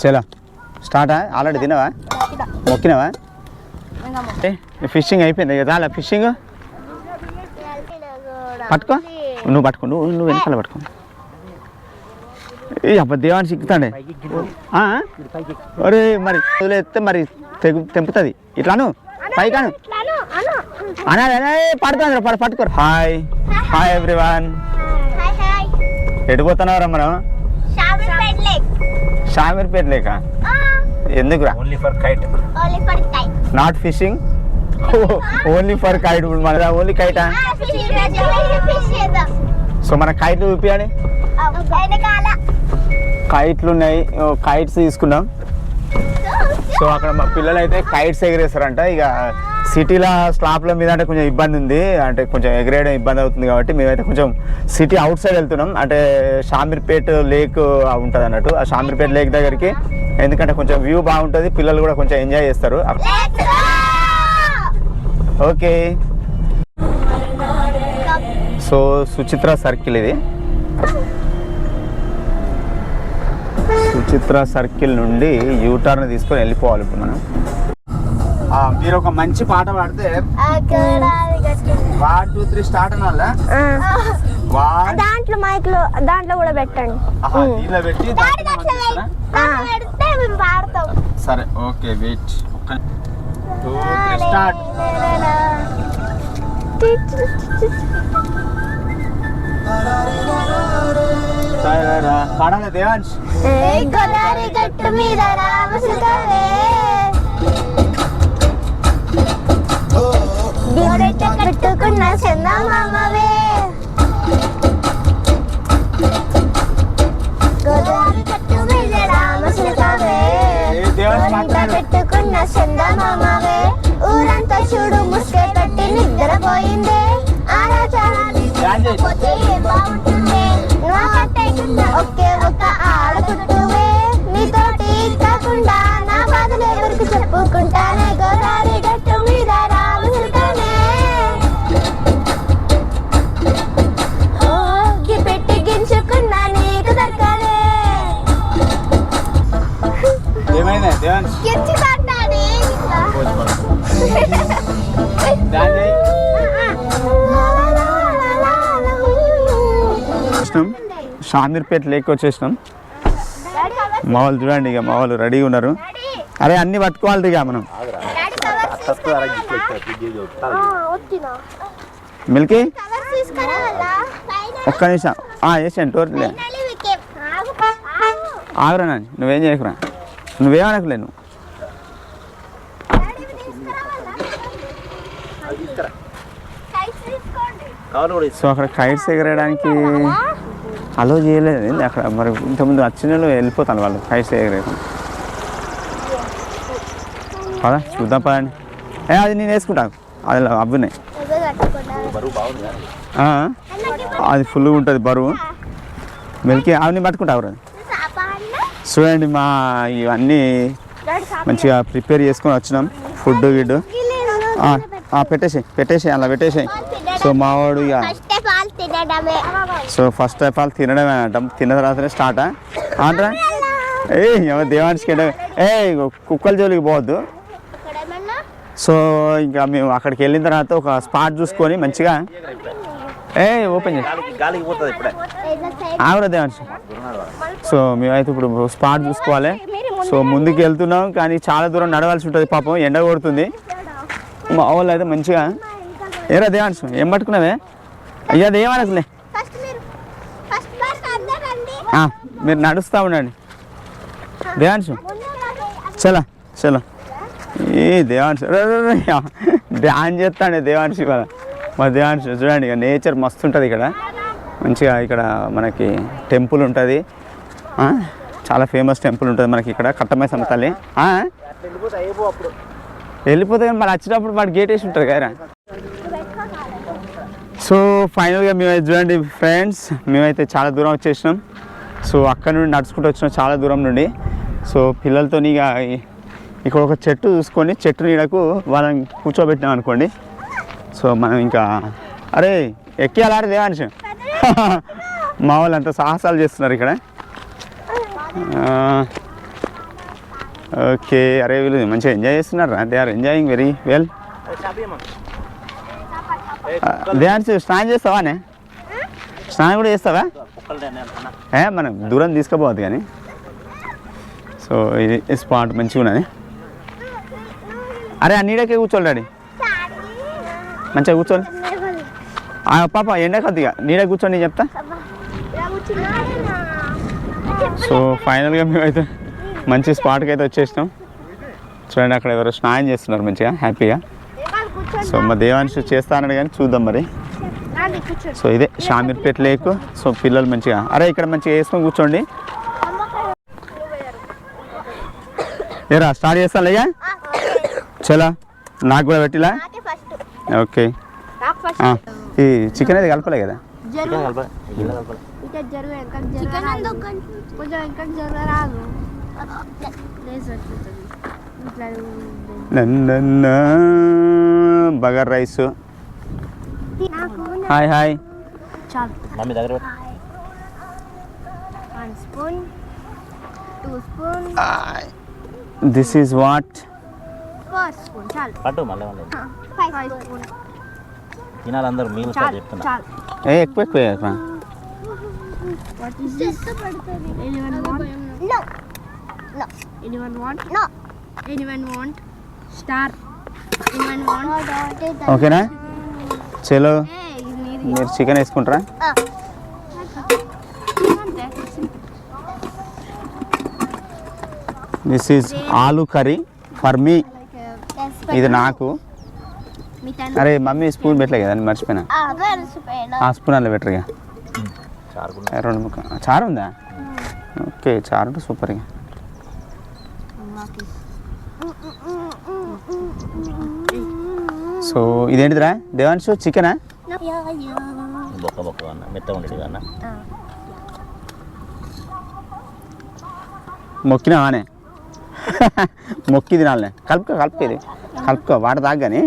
చలో. స్టార్టా? ఆల్రెడీ తినవా? మొక్కినవా? ఫిషింగ్ అయిపోయింది. చాలా ఫిషింగ్? పట్టుకో. నువ్వు పట్టుకో నువ్వు నువ్వు వెనకాల పట్టుకో. ఏ అబ్బా దేవాన్ని సిక్కుతాండే ఆ? ఒరే మరి వదిలేస్తే మరి తెగు తెంపుతుంది. ఇట్లాను పైకాను అనాలి పడుతుంది పడు పట్టుకోరు. హాయ్. హాయ్. ఎవ్రీవన్. ఎటు పోతున్నారా మనం? షామీర్పేట లేక? ఎందుకురా? Only for kite not fishing only for kite మన ఓన్లీ కైటా సో మన కైట్లు చూపించండి కైట్లు ఉన్నాయి. కైట్స్ తీసుకున్నాం. సో అక్కడ మా పిల్లలు అయితే కైట్స్ ఎగరేస్తారంట. ఇక సిటీలో స్లాప్ల మీద అంటే కొంచెం ఇబ్బంది ఉంది. అంటే కొంచెం ఎగరేయడం ఇబ్బంది అవుతుంది కాబట్టి మేమైతే కొంచెం సిటీ అవుట్ సైడ్ వెళ్తున్నాం. అంటే షామీర్పేట్ లేక్ ఉంటుంది అన్నట్టు. ఆ షామీర్పేట్ లేక్ దగ్గరికి ఎందుకంటే కొంచెం వ్యూ బాగుంటుంది. పిల్లలు కూడా కొంచెం ఎంజాయ్ చేస్తారు. ఓకే. సో సుచిత్ర సర్కిల్ ఇది. సుచిత్ర సర్కిల్ నుండి యూటర్న్ తీసుకొని వెళ్ళిపోవాలి ఇప్పుడు మనం. ఆ, మీరు ఒక మంచి పాట పాడితే వన్ టూ త్రీ స్టార్ట్ అనాలా? దాంట్లో మైక్లో దాంట్లో కూడా పెట్టండి. దీనిలో పెట్టి సరే okay wait. Two three start. పాడాలి గట్టు మీద రామసుకవే దిగొడెట్ట కట్టుకున్న చందమామవే. గట్టు మీద దేవాంశ్ ఊరంతా మాట్లాడు. పెట్టుకున్న చందమామవే. ఊరంతా చూడు ముసుకే పెట్టి నిద్రపోయిందే. ఆరాచారాన్ని. పోతే షామీర్పేట లేక్ వచ్చేసినాం. మా వాళ్ళు చూడండి ఇక మా వాళ్ళు రెడీగా ఉన్నారు. అరే అన్ని పట్టుకోవాలి ఇక మనం. మిల్కీ? ఒక్క నిమిషం. వేసాను టోర్లే ఆగురా నాని నువ్వేం చేయకురా? నువ్వేమనకులే నువ్వు. సో అక్కడ కైట్స్ ఎగరేయడానికి అలో చేయలేదు. ఏంది అక్కడ? మరి ఇంతకుముందు వచ్చిన వెళ్ళిపోతాను వాళ్ళు. కైట్స్ ఎగరేయడం పదా చూద్దాం పదండి. ఏ అది నేను వేసుకుంటాను అది అబ్బున్నాయి అది ఫుల్గా ఉంటుంది బరువు. మెలికి అవన్నీ పట్టుకుంటావు చూడండి మా ఇవన్నీ మంచిగా ప్రిపేర్ చేసుకొని వచ్చినాం. ఫుడ్ గిడ్ పెట్టేసాయి పెట్టేసాయి అలా పెట్టేసాయి. సో మావాడు ఇక తినడమే. సో ఫస్ట్ ఆఫ్ ఆల్ తినడమే అంటాం. తిన్న తర్వాతనే స్టార్టా? అంటారా ఏ దేవానికి ఏ కుక్కల జోలికి పోవద్దు. సో ఇంకా మేము అక్కడికి వెళ్ళిన తర్వాత ఒక స్పాట్ చూసుకొని మంచిగా ఏ ఓపెన్ చేసి గాలికి పోతుంది ఇప్పుడే. ఏదో సైడ్ ఆవిడ దేవాంశ్ సో మేమైతే ఇప్పుడు స్పాట్ చూసుకోవాలి. సో ముందుకు వెళ్తున్నాం కానీ చాలా దూరం నడవాల్సి ఉంటుంది పాపం. ఎండ కొడుతుంది. మా వాళ్ళు అయితే మంచిగా. ఏరా దేవాంశ్ ఏం పట్టుకున్నావే? అయ్యా ఫస్ట్ మీరు ఫస్ట్ ఫస్ట్ అందరండి ఆ, మీరు నడుస్తూ ఉండండి. దేవాంశ్ చలో చలో. ఏ దేవాంశ్ డ్యాన్స్ చేస్తాండే దేవాంశ్ ఇవాళ. మా దేవాంశ్ చూడండి ఇక నేచర్ మస్తు ఉంటుంది ఇక్కడ. మంచిగా ఇక్కడ మనకి టెంపుల్ ఉంటుంది. ఆ, చాలా ఫేమస్ టెంపుల్ ఉంటుంది మనకి ఇక్కడ కట్టమైసమ్మ తల్లి. ఆ? వెళ్ళిపోతే కానీ మరి వచ్చినప్పుడు మరి గేట్ వేసి ఉంటుంది కదా సో ఫైనల్గా మేమైతే చూడండి ఫ్రెండ్స్ మేమైతే చాలా దూరం వచ్చేసినాం. సో అక్కడ నుండి నడుచుకుంటూ వచ్చినాం చాలా దూరం నుండి. సో పిల్లలతో ఇక ఇక్కడ ఒక చెట్టు చూసుకొని చెట్టు నీడకు వాళ్ళని కూర్చోబెట్టినాం అనుకోండి. సో మనం ఇంకా అరే ఎక్కియాలాడే దేవాంశ మా వాళ్ళు అంత సాహసాలు చేస్తున్నారు ఇక్కడ. ఓకే అరే వీళ్ళు మంచిగా ఎంజాయ్ చేస్తున్నారు? They are enjoying very well. ధ్యాన్స్ స్నానం చేస్తావానే స్నానం కూడా చేస్తావా? ఏ మనం దూరం తీసుకుపోవద్దు కానీ. సో ఇది స్పాట్ మంచిగా ఉన్నది. అరే ఆ నీడకే కూర్చోండి డాడీ. మంచిగా కూర్చోండి పాప ఎండ కొద్దిగా నీడ కూర్చోండి చెప్తా. సో ఫైనల్గా మేమైతే మంచి స్పాట్కి అయితే వచ్చేసినాం. చూడండి అక్కడ ఎవరో స్నానం చేస్తున్నారు మంచిగా హ్యాపీగా. సో మా దేవాంశు చేస్తా అన్నాడు కానీ చూద్దాం మరి. సో ఇదే షామీర్పేట లేక్. సో పిల్లలు మంచిగా అరే ఇక్కడ మంచిగా వేసుకొని కూర్చోండి. ఏరా స్టార్ట్ చేస్తాను చలా నాకు కూడా పెట్టిలా? ఫస్ట్. ఓకే. నాకు ఫస్ట్. ఆ, ఈ చికెన్ అయితే కలపలే కదా? నన్న బగర్ రైస్. Hi hi. చాలు. మమ్మీ దగ్గర this is what four spoon చాలు. పట్టు మళ్ళీ చెప్తున్నా. ఏ ఎక్కువ ఎక్కువ. What is this anyone want ఓకేనా? చలో మీరు చికెన్ వేసుకుంటారా? This is aloo curry for me ఇది నాకు. అరే మమ్మీ స్పూన్ పెట్టలే కదా మర్చిపోయినా. ఆ స్పూన్ అలా పెట్టరుగా. రెండు ముక్క చారు ఉందా? ఓకే చారు ఉంటే సూపర్ ఇక సో ఇదేంటిదిరా? దేవాంశు చికెనా? బొక్క బొక్క అన్న మెత్త ఉండేది అన్న. మొక్కినావానే మొక్కి తినాలనే కలుపుకో కలుపుకో ఇది. కలుపుకో వాట తాగని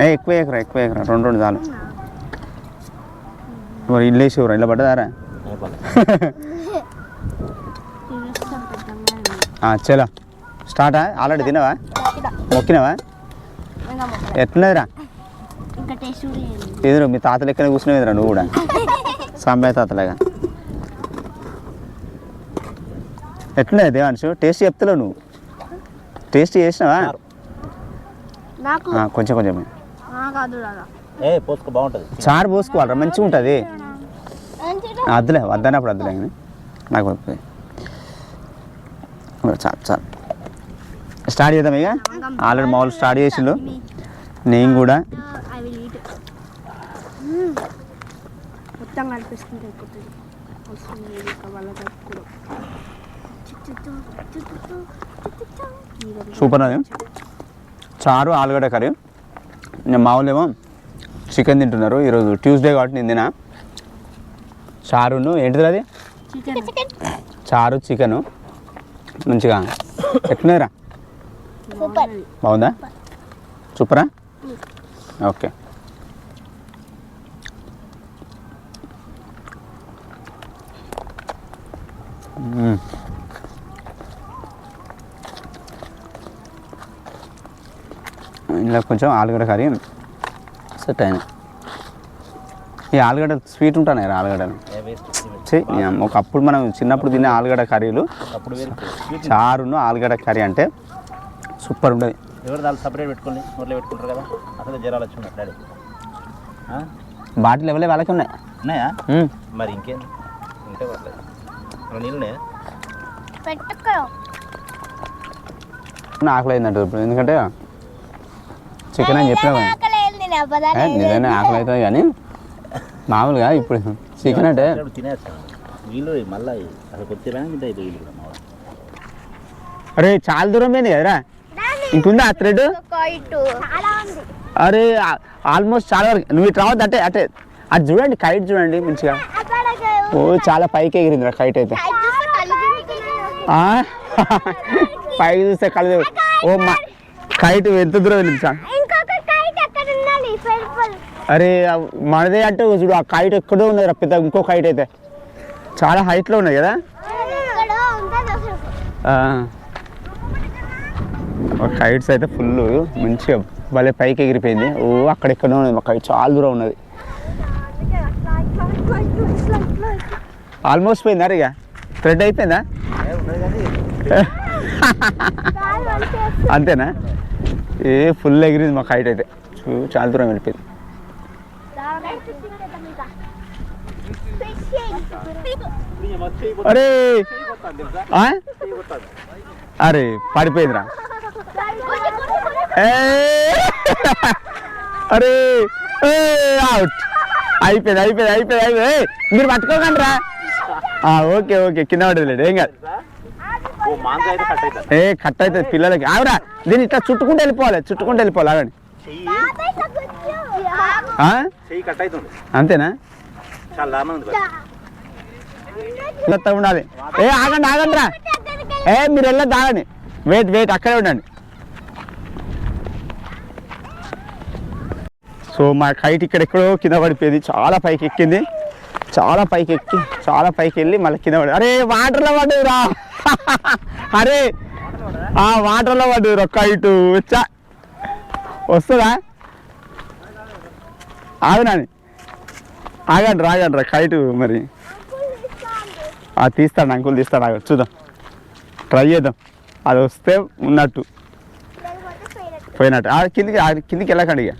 ఏ ఎక్కువ ఎకరా ఎక్కువ ఎకరా రెండు రెండు చాలు. మరి ఇల్లు వేసేవరా? ఇల్లు పడ్డదారా? ఆ, చలో స్టార్టా? ఆల్రెడీ తినవా మొక్కినావా? ఎట్లున్నదిరా? చేయండి. ఎదురు మీ తాత లెక్కన కూర్చునేదిరా నువ్వు కూడా. సాంబాయి తాతలాగా. ఎట్లున్నది దేవాంశు టేస్ట్ చెప్తలేవు నువ్వు. టేస్ట్ చేసినావా? నాకు ఆ, కొంచెం కొంచెం. ఆ, కాదు రాదా. ఏ పోసుకో బాగుంటుంది. చారు పోసుకోవాలరా మంచిగా ఉంటుంది. వద్దులే వద్దనప్పుడు వద్దులే కానీ. నాకు చాలు చాలు. స్టార్ట్ చేద్దాం ఇక. ఆల్రెడీ మామూలు స్టార్ట్ చేసిండు. నేను కూడా. ఐ విల్ ఈట్ మొత్తం కూడా. సూపర్ అది. చారు ఆలుగడ్డ కర్రీ. నేను మామూలు ఏమో చికెన్ తింటున్నారు. ఈరోజు ట్యూస్డే కాబట్టి నేను తినా చారును ఏంటిది అది? చికెన్. చారు చికెను. మంచిగా. ఎట్లున్నారా సూపర్ బాగుందా? సూపరా? ఓకే. ఇందులో కొంచెం ఆలుగడ్డ కర్రీ సెట్ అయినా ఈ ఆలుగడ్డ స్వీట్ ఉంటాయి ఆలుగడ్డలు? ఒకప్పుడు మనం చిన్నప్పుడు తినే ఆలుగడ్డ కర్రీలు చారును ఆలుగడ్డ కర్రీ అంటే సూపర్ ఉంటుంది ఎవరు దాన్ని సపరేట్ పెట్టుకోండి నోట్లో పెట్టుకుంటారు కదా? అసలు జ్వరాలు వచ్చి ఉన్నాయి డాడీ. ఆ? బాటిల్ ఎవరే వాళ్ళకి ఉన్నాయి. ఉన్నాయా. మరి ఇంకేంది ఉంటే పర్లేదు. అలా నీళ్ళు ఉన్నాయా? పెట్టుకో. ఆకలి అయిందంట ఇప్పుడు. ఎందుకంటే చికెన్ అని చెప్పినా నిజంగానే ఆకలి అవుతుంది కానీ మామూలుగా ఇప్పుడు చికెన్ అంటే వీళ్ళు మళ్ళీ అసలు కొద్దిగా. అరే చాలా దూరం పోయింది కదరా. ఇంకుందా ఆ థ్రెడ్ చాలా ఉంది. అరే ఆల్మోస్ట్ చాలా వరకు. నువ్వు ఇటు రావద్దు అంటే అంటే. అది చూడండి కైట్ చూడండి మంచిగా. ఓ చాలా పైకి ఎగిరిందిరా కైట్ అయితే. ఆ? పైకి చూస్తే కళ్ళు ఓ మా కైట్ ఎంత దూరం వెళ్ళింది సార్ ఇంకొక కైట్ అక్కడ ఉండాలి పర్పుల్ అరే ఆ మనదే అంటే చూడు ఆ కైట్ ఎక్కడో ఉన్నది రా పెద్ద ఇంకో కైట్ అయితే. చాలా హైట్లో ఉన్నది కదా? ఒక కైట్స్ అయితే ఫుల్ మంచిగా భలే పైకి ఎగిరిపోయింది. ఓ అక్కడెక్కడ ఉన్నది ఒక చాలా దూరం ఉన్నది. ఆల్మోస్ట్ పోయిందా ఇక థ్రెడ్ అయిపోయిందా? అంతేనా? ఏ ఫుల్ ఎగిరింది మా హైట్ అయితే. చూ చాలా దూరం వెళ్ళిపోయింది. అరే! అరే పడిపోయిందిరా. అరే అవుట్ అయిపోయింది అయిపోయింది అయిపోయింది అయిపోయింది. ఏయ్, మీరు పట్టుకోకండి రా. ఆ, ఓకే ఓకే కింద పడేది లేడు ఏం కాదు. ఏ కట్ అవుతుంది పిల్లలకి. ఆవిడ దీన్ని ఇట్లా చుట్టుకుంటూ వెళ్ళిపోవాలి చుట్టుకుంటూ వెళ్ళిపోవాలి ఆగండి. అంతేనా. మెత్తగా ఉండాలి. ఏ ఆగండి ఆగండి రా. ఏ మీరు వెళ్ళొద్దు ఆగండి. వెయిట్ వెయిట్ అక్కడే ఉండండి. సో మా కైట్ ఇక్కడ ఎక్కడో కింద పడిపోయింది. చాలా పైకి ఎక్కింది. చాలా పైకి ఎక్కి చాలా పైకి వెళ్ళి మళ్ళీ కింద పడి అరే వాటర్లో పడ్డదిరా అరే ఆ వాటర్లో పడ్డదిరా కైటు. వచ్చా వస్తుందా? ఆగునాని. ఆగండి రాగండి రా కైటు మరి. తీస్తాడు అంకుల్ తీస్తాడు ఆగ చూద్దాం. ట్రై చేద్దాం. అది వస్తే ఉన్నట్టు. పోయినట్టు. ఆ కిందికి ఆ కిందికి వెళ్ళకండి ఇక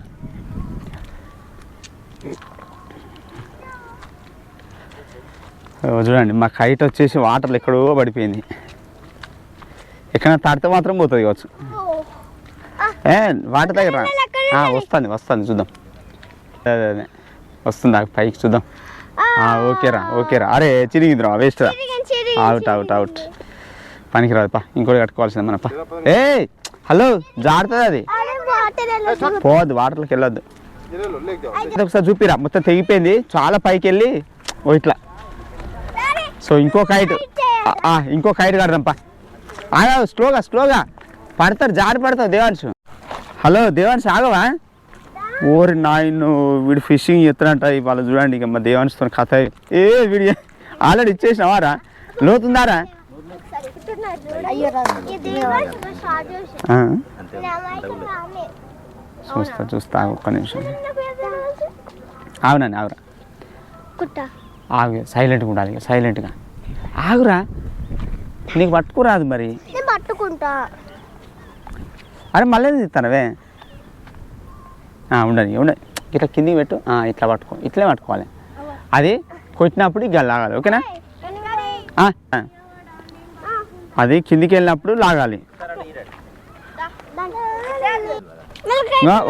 చూడండి మా కైట్ వచ్చేసి వాటర్లో ఎక్కడో పడిపోయింది. ఎక్కడైనా తడితే మాత్రం పోతుంది కావచ్చు. ఏ వాటర్ దగ్గర వస్తుంది వస్తుంది చూద్దాం. అదే అదే వస్తుంది? ఆ పైకి చూద్దాం ఓకేరా ఓకేరా అరే చిరిగిందిరా వేస్ట్ రా. అవుట్ అవుట్ అవుట్ పనికి ఇంకోటి కట్టుకోవాల్సింది మనప్ప ఏ హలో జాడుతుంది అది. పోవద్దు వాటర్లోకి వెళ్ళొద్దు. ఒకసారి చూపిరా మొత్తం తెగిపోయింది చాలా పైకి వెళ్ళి ఓ ఇట్లా. సో ఇంకో కైట్ ఇంకో కైట్ కడదాంపా. ఆగా స్లోగా స్లోగా. పడతారు జారి పడతారు దేవాంశు హలో దేవాంశు ఆగవా? ఓరి నాయను వీడు ఫిషింగ్ ఎత్తునంట ఇవాళ చూడండి ఇక మా దేవాంశతో కథ. ఏ వీడి ఆల్రెడీ ఇచ్చేసినావారా? లోతుందారా? చూస్తా చూస్తా ఒక్క నిమిషం. అవునండి ఆగురా. కుట్ట. ఆగు సైలెంట్గా ఉండాలి ఇక సైలెంట్గా. ఆగురా. నీకు పట్టుకురాదు మరి. నేను పట్టుకుంటా. అరే మళ్ళీ తీస్తానవే ఉండని ఉండని ఇట్లా కిందికి పెట్టు. ఆ, ఇట్లా పట్టుకో. ఇట్లే పట్టుకోవాలి. అది కొట్టినప్పుడు ఇక లాగాలి ఓకేనా. అది కిందికి వెళ్ళినప్పుడు లాగాలి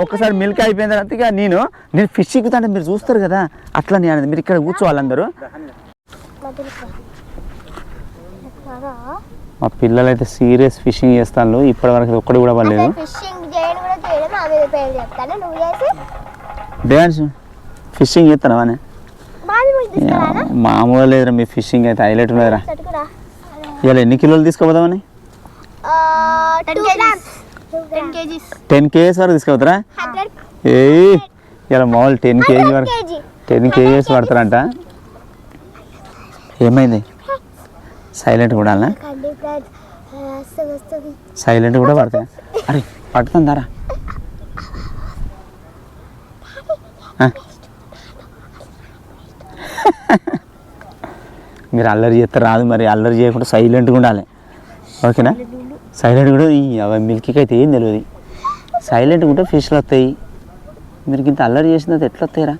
ఒక్కసారి మిల్క్ అయిపోయిన తర్వాత ఇక నేను నేను ఫిష్ ఎక్కుతుంటే మీరు చూస్తారు కదా అట్లా నేను అనేది. మీరు ఇక్కడ కూర్చోవాలి అందరూ మా పిల్లలు అయితే సీరియస్ ఫిషింగ్ చేస్తాను ఇప్పటి వరకు ఒక్కడు కూడా పడలేదు. డ్యాన్స్ ఫిషింగ్ చేస్తాను మామూలుగా లేదురా మీ ఫిషింగ్ అయితే హైలైట్ ఉన్నదిరా ఇవాళ ఎన్ని కిలోలు తీసుకోపోదామని టెన్ కేజీస్ వరకు తీసుకోపోతారా ఏ ఇలా మామూలు టెన్ కేజీ వరకు టెన్ కేజీస్ పడతారంట ఏమైంది సైలెంట్ కూడా సైలెంట్ కూడా పడతాయి అరే పడుతుందారా మీరు అల్లరి చేస్తే రాదు మరి అల్లరి చేయకుండా సైలెంట్గా ఉండాలి. ఓకేనా? సైలెంట్ కూడా ఈ అవి మిల్కీకి అయితే ఏం తెలియదు సైలెంట్గా ఉంటే ఫిష్లు వస్తాయి. మీరు ఇంత అల్లరి చేసిన తర్వాత ఎట్లా వస్తాయిరా?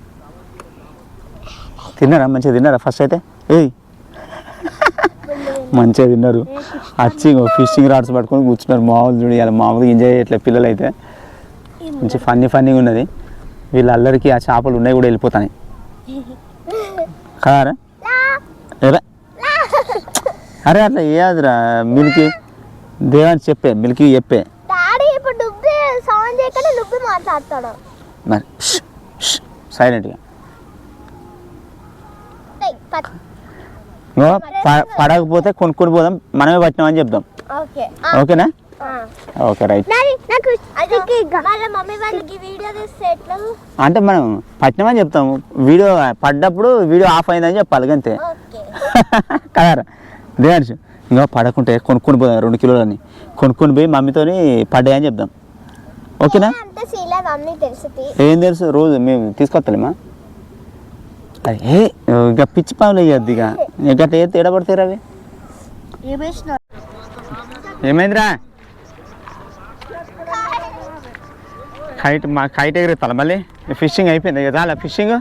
తిన్నారా? మంచిగా తిన్నారా ఫస్ట్ అయితే? ఏయ్! మంచిగా తిన్నారు. వచ్చి ఫిషింగ్ రాడ్స్ పట్టుకొని కూర్చున్నారు. మామూలు చూడు ఇలా మామూలుగా ఎంజాయ్ చేయట్లే పిల్లలు అయితే మంచి ఫన్నీ ఫన్నీగా ఉన్నది. వీళ్ళ అల్లరికి ఆ చేపలు ఉన్నాయి కూడా వెళ్ళిపోతాయి. కదారా అరే అట్లా ఏదిరా మిల్కి. దేవాన్ని చెప్పే మిల్కి చెప్పే. డాడీ ఇప్పుడు డుబ్బి సౌండ్ చేయకుండా డుబ్బి మాట్లాడతాడు. మరి సైలెంట్గా. పడకపోతే కొనుక్కొని పోదాం మనమే పట్టినామని చెప్దాం. ఓకే. ఓకేనా? Okay right. అంటే మనం పట్టినామని చెప్తాము. వీడియో పడ్డప్పుడు వీడియో ఆఫ్ అయిందని చెప్పాలి అంతే ఓకే. కదరా దేవాంశ్ ఇంకా పడకుంటే కొనుక్కొని పోదాం రెండు కిలోలని. కొనుక్కొని పోయి మమ్మీతోని పడ్డాయని చెప్దాం. ఓకేనా? ఏం తెలుసు? రోజు మేము తీసుకొస్తలేమా? అరే ఇక పిచ్చి పాములు వేయద్దు ఇక. ఇక అట్లా ఏది ఎడబడతారు అవి? ఏమైందిరా? కైట్ మా కైట్ ఎగిరెత్తాలి మళ్ళీ? ఫిషింగ్ అయిపోయింది ఇక చాలా ఫిషింగ్.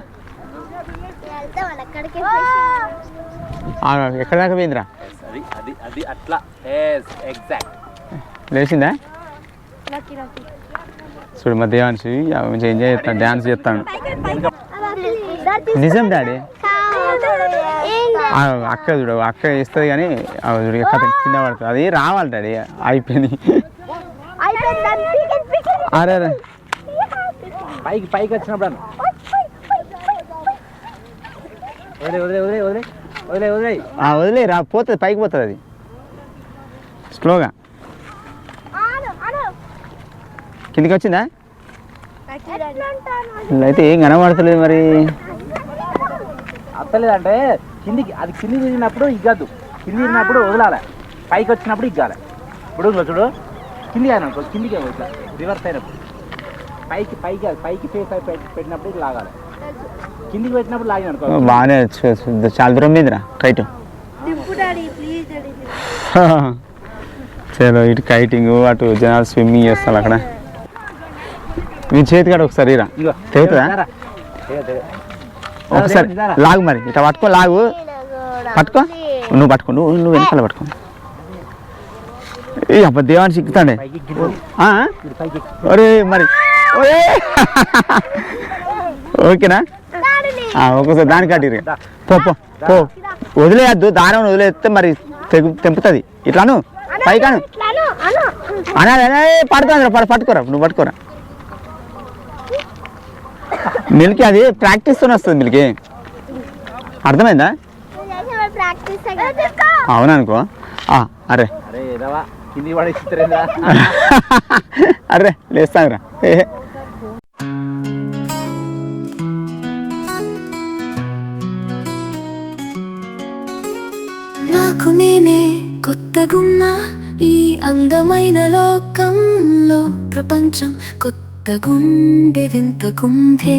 ఎక్కడ దాకా పోయిందిరా? అది అది అది అట్లా. ఎగ్జాక్ట్ లేచిందా? చూడు మా దేవాన్సి మంచిగా ఎంజాయ్ చేస్తాను డ్యాన్స్ చేస్తాను నిజం డాడీ? అక్క చూడు అక్క ఇస్తుంది కానీ చూడు కథ కింద పడుతుంది. అది రావాలి డాడీ అయిపోయింది. అరే అరే. పైకి పైకి వచ్చినప్పుడు వదిలే రా పోతుంది పైకి పోతుంది అది. స్లోగా. కిందికి వచ్చిందా అయితే ఏం కనబడతలేదు మరి. అత్తలేదంటే కిందికి అది కిందికి తిరిగినప్పుడు ఇగ్గద్దు కింది తిరిగినప్పుడు వదలాలి. పైకి వచ్చినప్పుడు ఇగ్గాలి. ఇప్పుడు చూడు. కిందికి అనుకో కిందికి ఇట్లా రివర్స్ అయినప్పుడు. పైకి పైకి కాదు, పైకి ఫేస్ అయి పెట్టి- పెట్టినప్పుడు లాగాలి. కిందికి పెట్టినప్పుడు లాగి అనుకో. బాగానే చాలా దూరం మీదిరా కైట్. చలో ఇటు కైటింగ్ అటు జనాలు స్విమ్మింగ్ చేస్తారు అక్కడ. మీ చేతి కాడ ఒకసారి రా తెగుతుందా? తెగ, తెగ. ఒకసారి. లాగు మరి. ఇట్లా పట్టుకో లాగు. పట్టుకో. నువ్వు పట్టుకో నువ్వు నువ్వు వెనకాల పట్టుకో. ఏ అబ్బా దేవాన్ని సిక్కుతాండే పైకి ఒరే మరి. ఒరే ఓకేనా? ఒక్కోసారి దానికి కట్టిరు పో పో వదిలేయద్దు దారం వదిలేస్తే మరి తెగు తెంపుతుంది. ఇట్లాను? పైకాను? అనా పడుతుంది పడ పట్టుకోరా నువ్వు పట్టుకోరా. మిల్కి అది ప్రాక్టీస్తోనే వస్తుంది మిల్కి. అర్థమైందా? ప్రాక్టీస్ అవుననుకో. ఆ, అరే. అరే అరే లేస్తానురా ఏ. నాకు నేనే కొత్తగున్నా ఈ అందమైన లోకంలో. ప్రపంచం కొత్తగుండే వింత కుంభే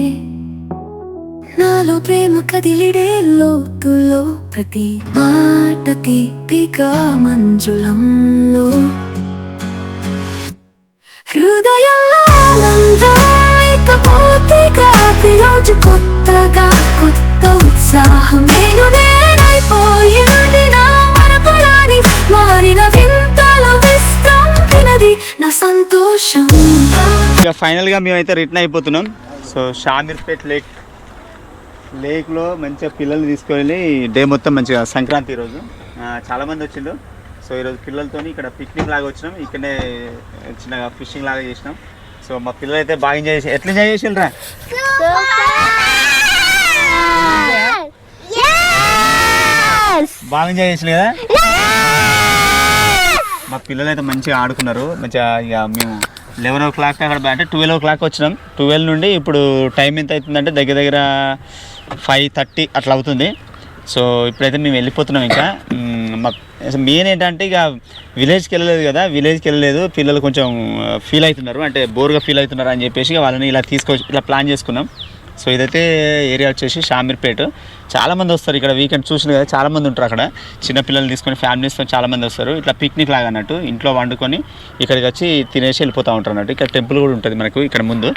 నాలో ప్రేమ కదిలిడే లోతులో ప్రతి మాట తీపిగా మంజులంలో. హృదయంలో ఆనందం ఇకపోతే కొత్తగా కొత్త ఫైనల్గా మేమైతే రిటర్న్ అయిపోతున్నాం. సో షామీర్పేట్ లేక్ లేక్లో మంచిగా పిల్లల్ని తీసుకెళ్ళి డే మొత్తం మంచిగా సంక్రాంతి ఈరోజు. చాలామంది వచ్చిండు సో ఈరోజు పిల్లలతో ఇక్కడ పిక్నిక్ లాగా వచ్చినాం. ఇక్కడనే చిన్నగా ఫిషింగ్ లాగా చేసినాం. సో మా పిల్లలు అయితే బాగా ఎంజాయ్ చేసి ఎట్లా ఎంజాయ్ చేసిండ్రా బాగా ఎంజాయ్ చేసిన కదా? మా పిల్లలు అయితే మంచిగా ఆడుకున్నారు. మంచిగా ఇక మేము లెవెన్ ఓ క్లాక్ అక్కడ అంటే ట్వెల్వ్ ఓ క్లాక్ వచ్చినాం. ట్వెల్వ్ నుండి ఇప్పుడు టైం ఎంత అవుతుందంటే దగ్గర దగ్గర ఫైవ్ థర్టీ అట్లా అవుతుంది. సో ఇప్పుడైతే మేము వెళ్ళిపోతున్నాం ఇంకా. మా మెయిన్ ఏంటంటే ఇక విలేజ్కి వెళ్ళలేదు కదా విలేజ్కి వెళ్ళలేదు. పిల్లలు కొంచెం ఫీల్ అవుతున్నారు. అంటే బోర్గా ఫీల్ అవుతున్నారు అని చెప్పేసి వాళ్ళని ఇలా తీసుకొచ్చి ఇలా ప్లాన్ చేసుకున్నాం. సో ఇదైతే ఏరియా వచ్చేసి షామీర్పేట. చాలామంది వస్తారు ఇక్కడ వీకెండ్ చూసిన కదా చాలామంది ఉంటారు అక్కడ. చిన్నపిల్లలు తీసుకొని ఫ్యామిలీస్తో చాలామంది వస్తారు. ఇట్లా పిక్నిక్ లాగా అన్నట్టు ఇంట్లో వండుకొని ఇక్కడికి వచ్చి తినేసి వెళ్ళిపోతూ ఉంటారు అన్నట్టు. ఇక్కడ టెంపుల్ కూడా ఉంటుంది మనకు ఇక్కడ ముందు.